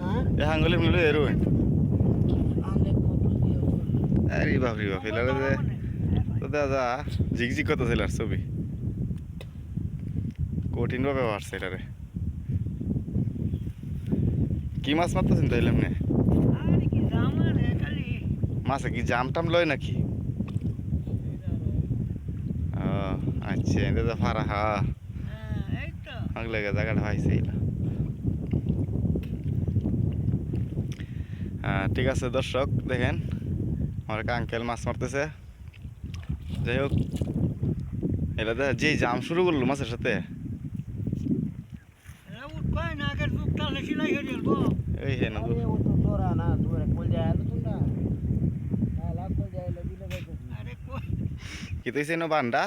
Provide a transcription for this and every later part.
হ্যাঁ? এ হাঙ্গলি মিলে এরু আনলে কত দিয়ে আরে বাপ রে বাপ এলারে যে তো দাদা ঝিকঝিক কত ছিল ছবি। কঠিন ভাবে পারছে এটারে। কি মাছ মারতেছেন তাইলে আরে জামা মাছে কি জাম টাম লয় নাকি? আচ্ছা এটা তো ফারা হা হ্যাঁ এই আগলে জায়গাটা পাইছে এলা। হ্যাঁ, ঠিক আছে দর্শক দেখেন আমার একটা আঙ্কেল মাছ মারতেছে। যাই হোক এটা দেখ জাম শুরু করল মাছের সাথে। এই কি বান্ডা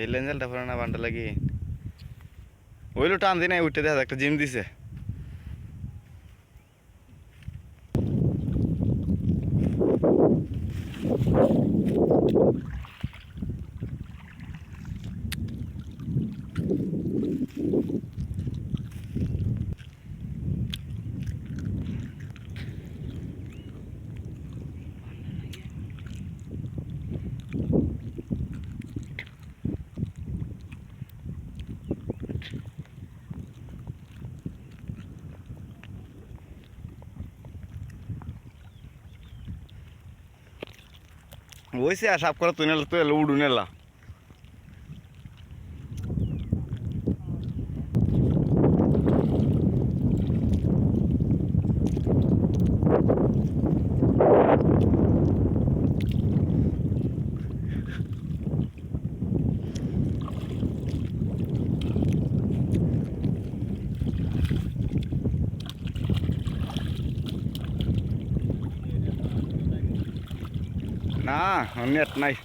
এই লেঞ্জালটা ফোরে না বান্ডা লাগিয়ে ওইলো টান দি নাই উঠতে দেখা একটা জিম দিছে ওইসে সাপ করে তুই নেলা তুই উড়ু নেলা đó miệt này.